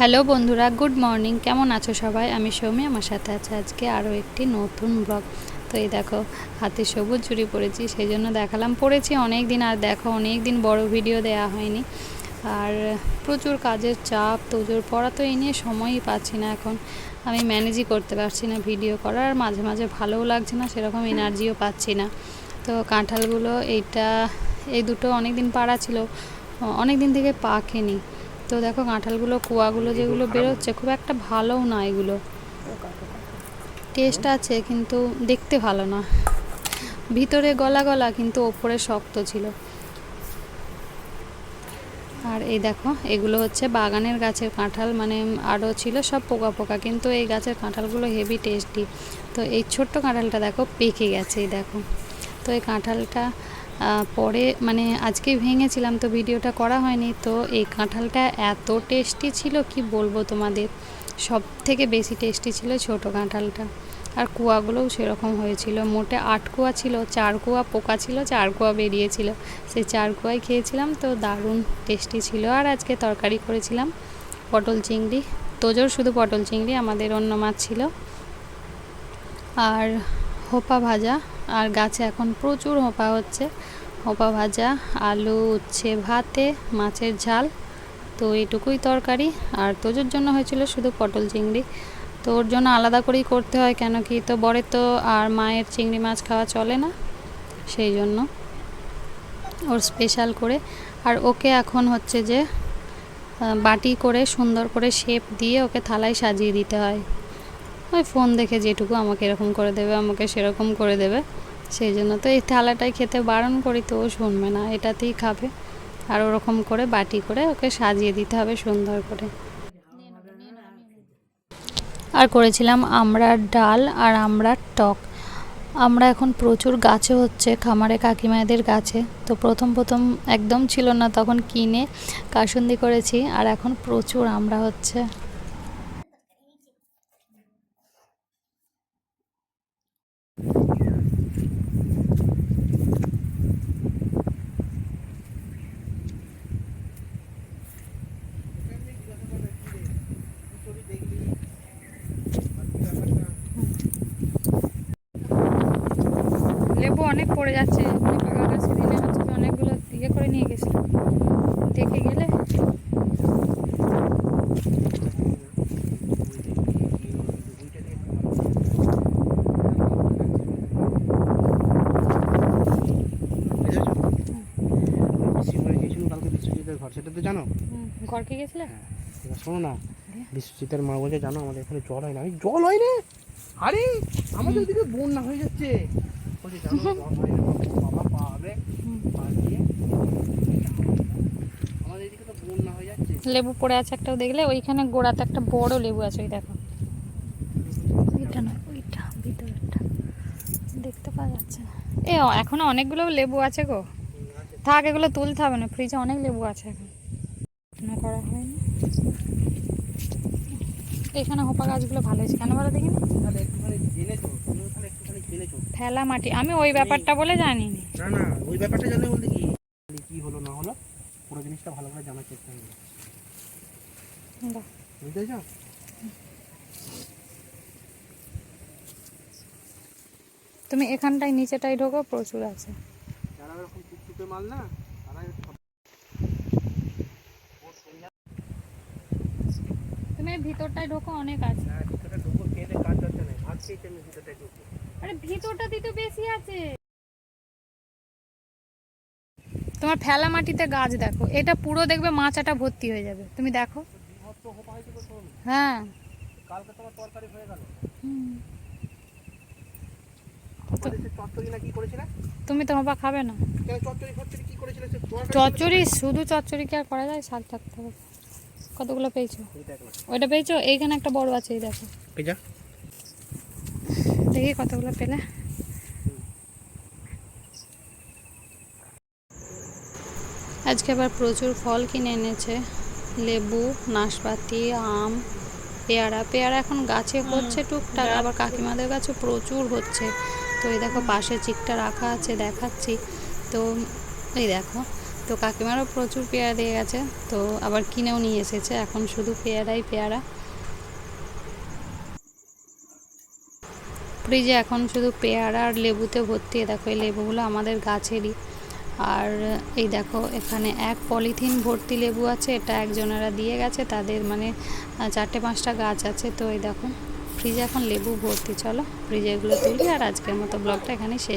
Hello বন্ধুরা, good morning. কেমন আছো সবাই? আমি সৌমি, আমার সাথে আছে আজকে আরও একটি নতুন ব্লগ। তো এই দেখো, হাতে সবুজ চুরি পরেছি সেই জন্য দেখালাম। পড়েছি অনেক দিন আর দেখো অনেক দিন বড় ভিডিও দেয়া হয়নি। আর প্রচুর কাজের চাপ তোজোর পড়া তো এই নিয়ে সময়ই পাচ্ছি না এখন। আমি ম্যানেজই করতে পারছি না ভিডিও করার মাঝে মাঝে ভালোও লাগছে না, সেরকম এনার্জিও পাচ্ছি না। তো কাঁঠালগুলো, এইটা, এই দুটো অনেক দিন পাড়া ছিল অনেক দিন থেকে পাকেনি। তো দেখো কাঁঠালগুলো কুয়াগুলো যেগুলো বেরোচ্ছে খুব একটা ভালোও না এগুলো। টেস্ট আছে কিন্তু দেখতে ভালো না। ভিতরে গলা গলা কিন্তু ওপরে শক্ত ছিল। আর এই দেখো এগুলো হচ্ছে বাগানের গাছের কাঁঠাল মানে আরও ছিল সব পোকা পোকা কিন্তু এই গাছের কাঁঠালগুলো হেভি টেস্টি। তো এই ছোট্ট কাঁঠালটা দেখো পেকে গেছে এই দেখো। তো এই কাঁঠালটা পরে মানে আজকে ভেঙেছিলাম তো ভিডিওটা করা হয়নি, তো এই কাঁঠালটা এত টেস্টি ছিল কি বলব তোমাদের? সব থেকে বেশি টেস্টি ছিল ছোট কাঁঠালটা। আর কুয়াগুলোও সেরকম হয়েছিল। মোটে আট কুয়া ছিল, চার কুয়া পোকা ছিল, চার কুয়া বেরিয়েছিল। সেই চার কুয়াই খেয়েছিলাম তো দারুণ টেস্টি ছিল। আর আজকে তরকারি করেছিলাম পটল চিংড়ি। তোজোর শুধু পটল চিংড়ি, আমাদের অন্য মাছ ছিল। আর হোপা ভাজা আর গাছে এখন প্রচুর হোপা হচ্ছে। হোপা ভাজা, আলু, উচ্ছে, ভাতে, মাছের ঝাল। তো এটুকুই তরকারি। আর তোজোর জন্য হয়েছিল শুধু পটল চিংড়ি। তো ওর জন্য আলাদা করেই করতে হয় কেন কি? তো বরের তো আর মায়ের চিংড়ি মাছ খাওয়া চলে না। সেই জন্য ওর স্পেশাল করে। আর ওকে এখন হচ্ছে যে বাটি করে সুন্দর করে শেপ দিয়ে ওকে থালায় সাজিয়ে দিতে হয়। ওই ফোন দেখে যেটুকু আমাকে এরকম করে দেবে, আমাকে সেরকম করে দেবে। সেই জন্য তো এই থালাটাই খেতে বারণ করি, তো ও শুনবে না। এটাতেই খাবে। আর ওরকম করে বাটি করে ওকে সাজিয়ে দিতে হবে সুন্দর করে। আর করেছিলাম আমড়ার ডাল আর আমড়ার টক। আমরা এখন প্রচুর গাছে হচ্ছে, খামারে কাকিমাদের গাছে। তো প্রথম প্রথম একদম ছিল না, তখন কিনে কাসুন্দি করেছি। আর এখন প্রচুর আমরা হচ্ছে লেবু অনেক পড়ে যাচ্ছে। হচ্ছে অনেকগুলো ইয়ে করে নিয়ে গেছিলাম। দেখে গেলে সেটা তো জানো গেছিলে? শোনো না বিশ্বজিতের মা বলছে, জানো, আমাদের এখানে জল হয় না। আমি জল হয় রে আরে, আমাদের দিকে বন্যা হয়ে যাচ্ছে। জানো বাবা পাবে হুম। পা দিয়ে আমাদের এদিকে তো বন্যা হয়ে যাচ্ছে। লেবু পড়ে আছে একটাও দেখলে ওইখানে গোড়াতে একটা বড় লেবু আছে ওই দেখো। ওইটা না ওইটা ভিতরেরটা দেখতে পাওয়া যাচ্ছে এ এখনও অনেকগুলো লেবু আছে গো। থাক এগুলো তুলতে হবে না ফ্রিজে অনেক লেবু আছে এখন। এখনও করা হয়নি। এখানে হোপা গাছগুলো ভালো হয়েছে। কেন ভালো দেখিনি? ফেলা মাটি। আমি ওই ব্যাপারটা বলে জানি না না ওই ব্যাপারটা জানলে বলতে কি? কি হলো না হলো পুরো জিনিসটা ভালো করে জানার চেষ্টা করবে। বুঝতে তুমি এখানটায় নিচেটাই ঢোকো প্রচুর আছে। যারা এরকম টুকটুকে মাল না তুমি এই ভিতরটায় ঢোকো অনেক আছে। হ্যাঁ ভিতরে ঢুকো খেয়ে কাজ করতে নেই আমি ভিতরটায় আরে ভিতরটাতেই তো বেশি আছে। তোমার ফেলা মাটিতে গাছ দেখো এটা পুরো দেখবে মাচাটা ভর্তি হয়ে যাবে। তুমি দেখো। হ্যাঁ। কালকে তোমার তরকারি হয়ে গেল। হুম। তুমি তো হবা খাবে না। চচ্চড়ি শুধু চচ্চড়ি কি আর করা যায়? শাক থাকতে হবে। কতগুলো পেয়েছ? ওইটা পেয়েছ? এইখানে একটা বড় আছে এই দেখো। দেখি কতগুলো পেলে। আজকে আবার প্রচুর ফল কিনে এনেছে। লেবু নাশপাতি আম পেয়ারা। পেয়ারা এখন গাছে হচ্ছে টুকটাক আবার কাকিমাদের গাছে প্রচুর হচ্ছে। তো এই দেখো পাশে চিকটা রাখা আছে দেখাচ্ছি। তো এই দেখো তো কাকিমারও প্রচুর পেয়ারা দিয়ে গেছে, তো আবার কিনেও নিয়ে এসেছে, এখন শুধু পেয়ারাই পেয়ারা। ফ্রিজে এখন শুধু পেয়ারা আর লেবুতে ভর্তি দেখো এই লেবুগুলো আমাদের গাছেরই। আর এই দেখো এখানে এক পলিথিন ভর্তি লেবু আছে, এটা একজনেরা দিয়ে গেছে, তাদের মানে চারটে পাঁচটা গাছ আছে, তো এই দেখো, ফ্রিজে এখন লেবু ভর্তি, চলো ফ্রিজে এগুলো তুলি, আর আজকের মতো ব্লগটা এখানে শেষ।